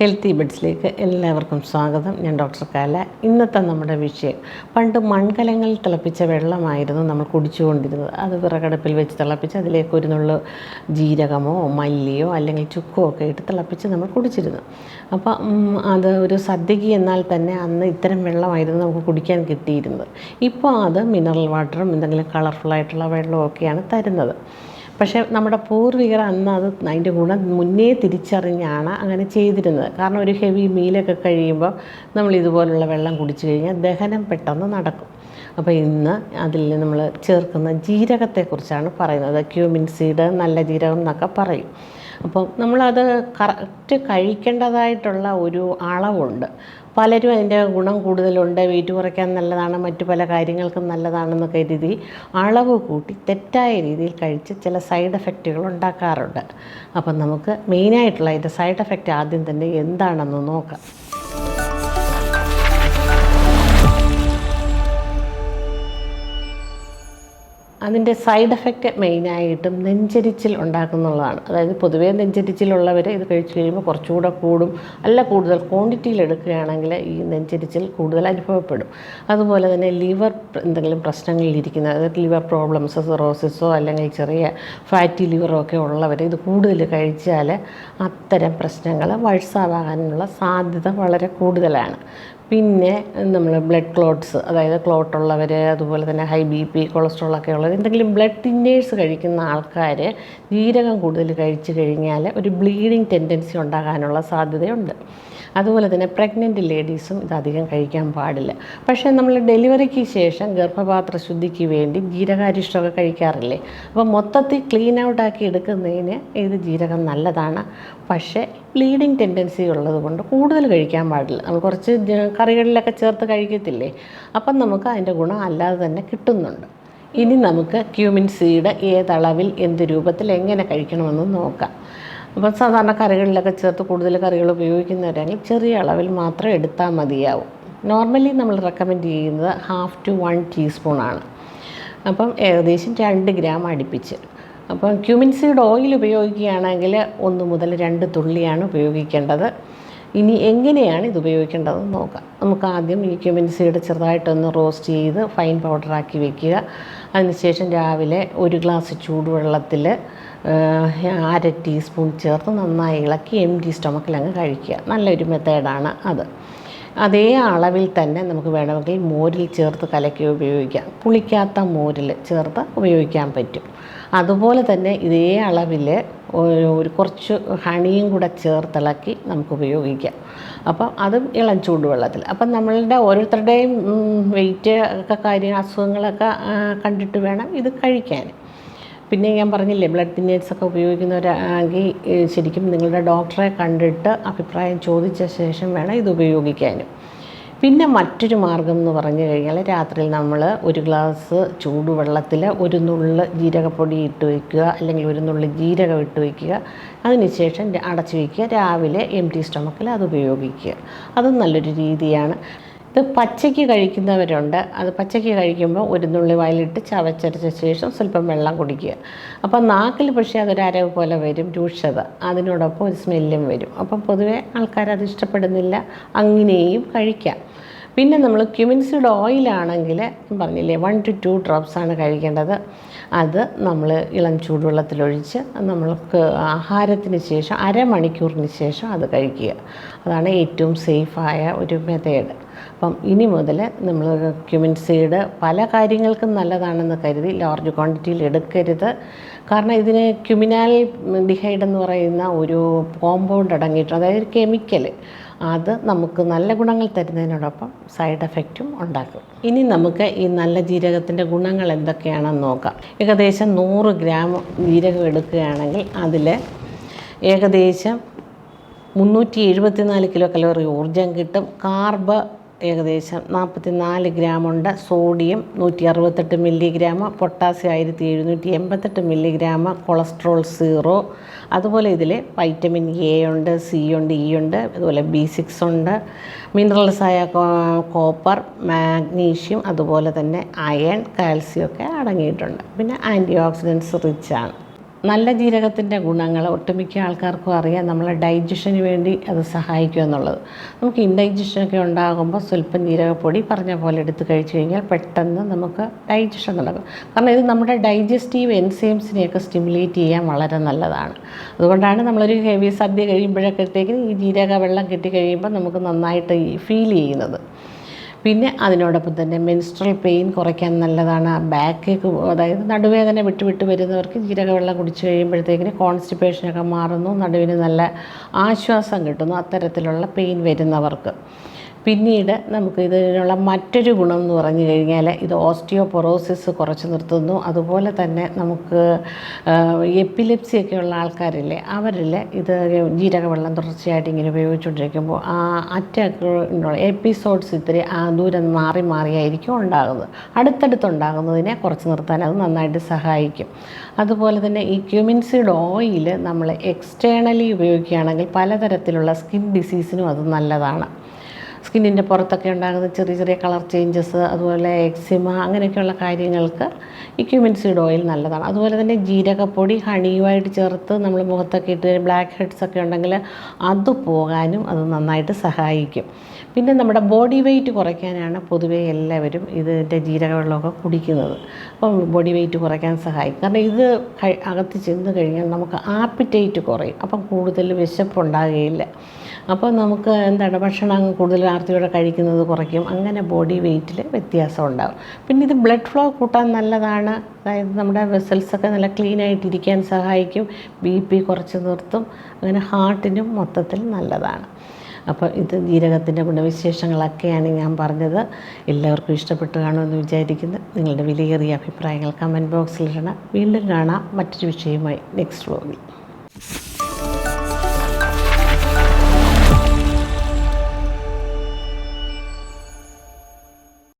Healthy ബെഡ്സിലേക്ക് എല്ലാവർക്കും സ്വാഗതം. ഞാൻ ഡോക്ടർ കാല. ഇന്നത്തെ നമ്മുടെ വിഷയം പണ്ട് മൺകലങ്ങളിൽ തിളപ്പിച്ച വെള്ളമായിരുന്നു നമ്മൾ കുടിച്ചുകൊണ്ടിരുന്നത്. അത് വിറകടുപ്പിൽ വെച്ച് തിളപ്പിച്ച് അതിലേക്ക് ഒരു നുള്ളു ജീരകമോ മല്ലിയോ അല്ലെങ്കിൽ ചുക്കോ ഒക്കെ ഇട്ട് തിളപ്പിച്ച് നമ്മൾ കുടിച്ചിരുന്നു. അപ്പോൾ അത് ഒരു സദ്യക്ക് എന്നാൽ തന്നെ അന്ന് ഇത്തരം വെള്ളമായിരുന്നു നമുക്ക് കുടിക്കാൻ കിട്ടിയിരുന്നത്. ഇപ്പോൾ അത് മിനറൽ വാട്ടറും എന്തെങ്കിലും കളർഫുള്ളായിട്ടുള്ള വെള്ളമൊക്കെയാണ് തരുന്നത്. പക്ഷേ നമ്മുടെ പൂർവികർ അന്ന് അത് അതിന്റെ ഗുണം മുന്നേ തിരിച്ചറിഞ്ഞാണ് അങ്ങനെ ചെയ്തിരുന്നത്. കാരണം ഒരു ഹെവി മീലൊക്കെ കഴിയുമ്പോൾ നമ്മൾ ഇതുപോലുള്ള വെള്ളം കുടിച്ചു കഴിഞ്ഞാൽ ദഹനം പെട്ടെന്ന് നടക്കും. അപ്പോൾ ഇന്ന് അതിൽ നമ്മൾ ചേർക്കുന്ന ജീരകത്തെക്കുറിച്ചാണ് പറയുന്നത്. ക്യൂമിൻ സീഡ് നല്ല ജീരകം എന്നൊക്കെ പറയും. അപ്പോൾ നമ്മളത് കറക്റ്റ് കഴിക്കേണ്ടതായിട്ടുള്ള ഒരു അളവുണ്ട്. പലരും അതിന്റെ ഗുണം കൂടുതലുണ്ട് വെയിറ്റ് കുറയ്ക്കാൻ നല്ലതാണ് മറ്റു പല കാര്യങ്ങൾക്കും നല്ലതാണെന്ന് കരുതി അളവ് കൂട്ടി തെറ്റായ രീതിയിൽ കഴിച്ച് ചില സൈഡ് എഫക്റ്റുകൾ ഉണ്ടാക്കാറുണ്ട്. അപ്പം നമുക്ക് മെയിനായിട്ടുള്ള അതിന്റെ സൈഡ് എഫക്റ്റ് ആദ്യം തന്നെ എന്താണെന്ന് നോക്കാം. അതിന്റെ സൈഡ് എഫക്റ്റ് മെയിനായിട്ടും നെഞ്ചരിച്ചിൽ ഉണ്ടാക്കുന്നുള്ളതാണ് അതായത് പൊതുവേ നെഞ്ചരിച്ചിലുള്ളവർ ഇത് കഴിച്ചു കഴിയുമ്പോൾ കുറച്ചുകൂടെ കൂടും. അല്ല കൂടുതൽ ക്വാണ്ടിറ്റിയിൽ എടുക്കുകയാണെങ്കിൽ ഈ നെഞ്ചരിച്ചിൽ കൂടുതൽ അനുഭവപ്പെടും. അതുപോലെ തന്നെ ലിവർ എന്തെങ്കിലും പ്രശ്നങ്ങളിലിരിക്കുന്ന അതായത് ലിവർ പ്രോബ്ലംസ് സിറോസിസോ അല്ലെങ്കിൽ ചെറിയ ഫാറ്റി ലിവറോ ഒക്കെ ഉള്ളവർ ഇത് കൂടുതൽ കഴിച്ചാൽ അത്തരം പ്രശ്നങ്ങൾ വഴ്സാവാനുള്ള സാധ്യത വളരെ കൂടുതലാണ്. പിന്നെ നമ്മൾ ബ്ലഡ് ക്ലോട്ട്സ് അതായത് ക്ലോട്ട് ഉള്ളവർ അതുപോലെ തന്നെ ഹൈ ബി പി കൊളസ്ട്രോൾ ഒക്കെ ഉള്ളവർ എന്തെങ്കിലും ബ്ലഡ് തിന്നേഴ്സ് കഴിക്കുന്ന ആൾക്കാർ ജീരകം കൂടുതൽ കഴിച്ചു കഴിഞ്ഞാൽ ഒരു ബ്ലീഡിങ് ടെൻഡൻസി ഉണ്ടാകാനുള്ള സാധ്യതയുണ്ട്. അതുപോലെ തന്നെ പ്രഗ്നന്റ് ലേഡീസും ഇതധികം കഴിക്കാൻ പാടില്ല. പക്ഷേ നമ്മൾ ഡെലിവറിക്ക് ശേഷം ഗർഭപാത്ര ശുദ്ധിക്ക് വേണ്ടി ജീരകാരിഷ്ടമൊക്കെ കഴിക്കാറില്ലേ? അപ്പോൾ മൊത്തത്തിൽ ക്ലീൻ ഔട്ട് ആക്കി എടുക്കുന്നതിന് ഇത് ജീരകം നല്ലതാണ്. പക്ഷേ ബ്ലീഡിങ് ടെൻഡൻസി ഉള്ളത് കൊണ്ട് കൂടുതൽ കഴിക്കാൻ പാടില്ല. നമ്മൾ കുറച്ച് കറികളിലൊക്കെ ചേർത്ത് കഴിക്കത്തില്ലേ? അപ്പം നമുക്ക് അതിന്റെ ഗുണം അല്ലാതെ തന്നെ കിട്ടുന്നുണ്ട്. ഇനി നമുക്ക് ക്യൂമിൻ സീഡ് ഏതളവിൽ എന്ത് രൂപത്തിൽ എങ്ങനെ കഴിക്കണമെന്ന് നോക്കാം. അപ്പം സാധാരണ കറികളിലൊക്കെ ചേർത്ത് കൂടുതൽ കറികൾ ഉപയോഗിക്കുന്നവരാണെങ്കിൽ ചെറിയ അളവിൽ മാത്രം എടുത്താൽ മതിയാവും. നോർമലി നമ്മൾ റെക്കമെൻഡ് ചെയ്യുന്നത് ഹാഫ് ടു വൺ ടീസ്പൂണാണ് അപ്പം ഏകദേശം രണ്ട് ഗ്രാം അടുപ്പിച്ച്. അപ്പം ക്യൂമിൻ സീഡ് ഓയിൽ ഉപയോഗിക്കുകയാണെങ്കിൽ ഒന്ന് മുതൽ രണ്ട് തുള്ളിയാണ് ഉപയോഗിക്കേണ്ടത്. ഇനി എങ്ങനെയാണ് ഇത് ഉപയോഗിക്കേണ്ടതെന്ന് നോക്കാം. നമുക്ക് ആദ്യം ഈ ക്യൂമിൻ സീഡ് ചെറുതായിട്ടൊന്ന് റോസ്റ്റ് ചെയ്ത് ഫൈൻ പൗഡറാക്കി വെക്കുക. അതിനുശേഷം രാവിലെ ഒരു ഗ്ലാസ് ചൂടുവെള്ളത്തിൽ അര ടീസ്പൂൺ ചേർത്ത് നന്നായി ഇളക്കി എം ടി സ്റ്റൊമക്കിൽ അങ്ങ് കഴിക്കുക. നല്ലൊരു മെത്തേഡാണ് അത്. അതേ അളവിൽ തന്നെ നമുക്ക് വേണമെങ്കിൽ മോരിൽ ചേർത്ത് കലക്കി ഉപയോഗിക്കാം. പുളിക്കാത്ത മോരിൽ ചേർത്ത് ഉപയോഗിക്കാൻ പറ്റും. അതുപോലെ തന്നെ ഇതേ അളവിൽ ഒരു കുറച്ച് ഹണിയും കൂടെ ചേർത്തിളക്കി നമുക്ക് ഉപയോഗിക്കാം. അപ്പം അതും ഇളം ചൂടുവെള്ളത്തിൽ. അപ്പം നമ്മളുടെ ഓരോരുത്തരുടെയും വെയിറ്റ് ഒക്കെ കാര്യം അസുഖങ്ങളൊക്കെ കണ്ടിട്ട് വേണം ഇത് കഴിക്കാൻ. പിന്നെ ഞാൻ പറഞ്ഞില്ലേ ബ്ലഡ് തിന്നേഴ്സ് ഒക്കെ ഉപയോഗിക്കുന്നവരാണെങ്കിൽ ശരിക്കും നിങ്ങളുടെ ഡോക്ടറെ കണ്ടിട്ട് അഭിപ്രായം ചോദിച്ച ശേഷം വേണം ഇത് ഉപയോഗിക്കാനും. പിന്നെ മറ്റൊരു മാർഗം എന്ന് പറഞ്ഞു കഴിഞ്ഞാൽ രാത്രിയിൽ നമ്മൾ ഒരു ഗ്ലാസ് ചൂടുവെള്ളത്തിൽ ഒരു നുള്ള് ജീരകപ്പൊടി ഇട്ട് വയ്ക്കുക അല്ലെങ്കിൽ ഒരു നുള്ള് ജീരകം ഇട്ട് വയ്ക്കുക അതിനുശേഷം അടച്ചു വയ്ക്കുക രാവിലെ എം ടി സ്റ്റൊമക്കിൽ അത് ഉപയോഗിക്കുക. അതും നല്ലൊരു രീതിയാണ്. ഇത് പച്ചയ്ക്ക് കഴിക്കുന്നവരുണ്ട്. അത് പച്ചയ്ക്ക് കഴിക്കുമ്പോൾ ഉരുന്നുള്ളി നുള്ളി വായിലിട്ട് ചവച്ചരച്ച ശേഷം സ്വല്പം വെള്ളം കുടിക്കുക. അപ്പോൾ നാക്കിൽ പക്ഷേ അതൊരു അരവ് പോലെ വരും രൂക്ഷത. അതിനോടൊപ്പം ഒരു സ്മെല്ലും വരും. അപ്പം പൊതുവെ ആൾക്കാരത് ഇഷ്ടപ്പെടുന്നില്ല. അങ്ങനെയും കഴിക്കാം. പിന്നെ നമ്മൾ ക്യുമിൻസിഡ് ഓയിലാണെങ്കിൽ പറഞ്ഞില്ലേ വൺ ടു ടു ഡ്രോപ്സാണ് കഴിക്കേണ്ടത്. അത് നമ്മൾ ഇളം ചൂടുവെള്ളത്തിലൊഴിച്ച് നമ്മൾക്ക് ആഹാരത്തിന് ശേഷം അരമണിക്കൂറിന് ശേഷം അത് കഴിക്കുക. അതാണ് ഏറ്റവും സേഫായ ഒരു മെത്തേഡ്. അപ്പം ഇനി മുതൽ നമ്മൾ ക്യുമിൻ സീഡ് പല കാര്യങ്ങൾക്കും നല്ലതാണെന്ന് കരുതി ലാർജ് ക്വാണ്ടിറ്റിയിൽ എടുക്കരുത്. കാരണം ഇതിന് ക്യുമിനാൽ ഡിഹൈഡ് എന്ന് പറയുന്ന ഒരു കോമ്പൗണ്ട് അടങ്ങിയിട്ടുണ്ട്. അതായത് ഒരു കെമിക്കൽ അത് നമുക്ക് നല്ല ഗുണങ്ങൾ തരുന്നതിനോടൊപ്പം സൈഡ് എഫക്റ്റും ഉണ്ടാക്കും. ഇനി നമുക്ക് ഈ നല്ല ജീരകത്തിന്റെ ഗുണങ്ങൾ എന്തൊക്കെയാണെന്ന് നോക്കാം. ഏകദേശം നൂറ് ഗ്രാം ജീരകം എടുക്കുകയാണെങ്കിൽ അതിൽ ഏകദേശം മുന്നൂറ്റി എഴുപത്തിനാല് കിലോ കലോറി ഊർജം കിട്ടും. കാർബ് ഏകദേശം നാൽപ്പത്തി നാല് ഗ്രാമുണ്ട്. സോഡിയം നൂറ്റി അറുപത്തെട്ട് മില്ലിഗ്രാം പൊട്ടാസ്യം ആയിരത്തി എഴുന്നൂറ്റി എൺപത്തെട്ട് മില്ലിഗ്രാം കൊളസ്ട്രോൾ സീറോ. അതുപോലെ ഇതിൽ വൈറ്റമിൻ എ ഉണ്ട് സി ഉണ്ട് ഇ ഉണ്ട് അതുപോലെ ബി സിക്സ് ഉണ്ട്. മിനറൽസായ കോപ്പർ മാഗ്നീഷ്യം അതുപോലെ തന്നെ അയൺ കാൽസ്യം ഒക്കെ അടങ്ങിയിട്ടുണ്ട്. പിന്നെ ആന്റി ഓക്സിഡൻസ് റിച്ച് ആണ്. നല്ല ജീരകത്തിന്റെ ഗുണങ്ങൾ ഒട്ടുമിക്ക ആൾക്കാർക്കും അറിയാം. നമ്മളെ ഡൈജഷന് വേണ്ടി അത് സഹായിക്കും എന്നുള്ളത്. നമുക്ക് ഇൻഡൈജഷനൊക്കെ ഉണ്ടാകുമ്പോൾ സ്വല്പം ജീരകപ്പൊടി പറഞ്ഞ പോലെ എടുത്ത് കഴിച്ചു കഴിഞ്ഞാൽ പെട്ടെന്ന് നമുക്ക് ഡൈജഷൻ നടക്കും. കാരണം ഇത് നമ്മുടെ ഡൈജസ്റ്റീവ് എൻസൈംസിനെയൊക്കെ സ്റ്റിമുലേറ്റ് ചെയ്യാൻ വളരെ നല്ലതാണ്. അതുകൊണ്ടാണ് നമ്മളൊരു ഹെവി സദ്യ കഴിയുമ്പോഴൊക്കെ ഈ ജീരക വെള്ളം കിട്ടി കഴിയുമ്പോൾ നമുക്ക് നന്നായിട്ട് ഫീൽ ചെയ്യുന്നത്. പിന്നെ അതിനോടൊപ്പം തന്നെ മെൻസ്ട്രൽ പെയിൻ കുറയ്ക്കാൻ നല്ലതാണ്. ബാക്ക് അതായത് നടുവേദന വിട്ട് വിട്ട് വരുന്നവർക്ക് ജീരകവെള്ളം കുടിച്ചു കഴിയുമ്പോഴത്തേക്കിന് കോൺസ്റ്റിപ്പേഷനൊക്കെ മാറുന്നു. നടുവിന് നല്ല ആശ്വാസം കിട്ടുന്നു. അത്തരത്തിലുള്ള പെയിൻ വരുന്നവർക്ക്. പിന്നീട് നമുക്ക് ഇതിനുള്ള മറ്റൊരു ഗുണം എന്ന് പറഞ്ഞു കഴിഞ്ഞാൽ ഇത് ഓസ്റ്റിയോപൊറോസിസ് കുറച്ച് നിർത്തുന്നു. അതുപോലെ തന്നെ നമുക്ക് എപ്പിലെപ്സിയൊക്കെ ഉള്ള ആൾക്കാരില്ലേ അവരിൽ ഇത് ജീരകവെള്ളം തുടർച്ചയായിട്ട് ഇങ്ങനെ ഉപയോഗിച്ചുകൊണ്ടിരിക്കുമ്പോൾ ആ അറ്റാക്ക് എപ്പിസോഡ്സ് ഇത്തിരി ആ ദൂരം മാറി മാറിയായിരിക്കും ഉണ്ടാകുന്നത്. അടുത്തടുത്തുണ്ടാകുന്നതിനെ കുറച്ച് നിർത്താൻ അത് നന്നായിട്ട് സഹായിക്കും. അതുപോലെ തന്നെ ഈ ക്യൂമിൻസിഡ് ഓയിൽ നമ്മൾ എക്സ്റ്റേണലി ഉപയോഗിക്കുകയാണെങ്കിൽ പലതരത്തിലുള്ള സ്കിൻ ഡിസീസിനും അത് നല്ലതാണ്. സ്കിന്നിന്റെ പുറത്തൊക്കെ ഉണ്ടാകുന്ന ചെറിയ ചെറിയ കളർ ചേഞ്ചസ് അതുപോലെ എക്സിമ അങ്ങനെയൊക്കെയുള്ള കാര്യങ്ങൾക്ക് ഈ ക്യൂമിൻ സീഡ് ഓയിൽ നല്ലതാണ്. അതുപോലെ തന്നെ ജീരകപ്പൊടി ഹണിയുമായിട്ട് ചേർത്ത് നമ്മൾ മുഖത്തൊക്കെ ഇട്ട് ബ്ലാക്ക് ഹെഡ്സ് ഒക്കെ ഉണ്ടെങ്കിൽ അത് പോകാനും അത് നന്നായിട്ട് സഹായിക്കും. പിന്നെ നമ്മുടെ ബോഡി വെയിറ്റ് കുറയ്ക്കാനാണ് പൊതുവേ എല്ലാവരും ഇതിന്റെ ജീരകവെള്ളമൊക്കെ കുടിക്കുന്നത്. അപ്പം ബോഡി വെയിറ്റ് കുറയ്ക്കാൻ സഹായിക്കും. കാരണം ഇത് അകത്ത് ചെന്ന് കഴിഞ്ഞാൽ നമുക്ക് ആപ്പിറ്റൈറ്റ് കുറയും. അപ്പം കൂടുതൽ വിശപ്പുണ്ടാകുകയില്ല. അപ്പോൾ നമുക്ക് എന്താണ് ഭക്ഷണം കൂടുതൽ ആർത്തിയോടെ കഴിക്കുന്നത് കുറയ്ക്കും. അങ്ങനെ ബോഡി വെയ്റ്റിൽ വ്യത്യാസം ഉണ്ടാകും പിന്നെ ഇത് ബ്ലഡ് ഫ്ലോ കൂട്ടാൻ നല്ലതാണ്. അതായത് നമ്മുടെ വെസൽസൊക്കെ നല്ല ക്ലീൻ ആയിട്ടിരിക്കാൻ സഹായിക്കും. ബി പി കുറച്ച് നിർത്തും. അങ്ങനെ ഹാർട്ടിനും മൊത്തത്തിൽ നല്ലതാണ്. അപ്പോൾ ഇത് ജീരകത്തിന്റെ ഗുണവിശേഷങ്ങളൊക്കെയാണ് ഞാൻ പറഞ്ഞത്. എല്ലാവർക്കും ഇഷ്ടപ്പെട്ടു കാണുമെന്ന് വിചാരിക്കുന്നു. നിങ്ങളുടെ വിലയേറിയ അഭിപ്രായങ്ങൾ കമന്റ് ബോക്സിലിടണം വീണ്ടും കാണാം മറ്റൊരു വിഷയവുമായി നെക്സ്റ്റ് വ്ലോഗിൽ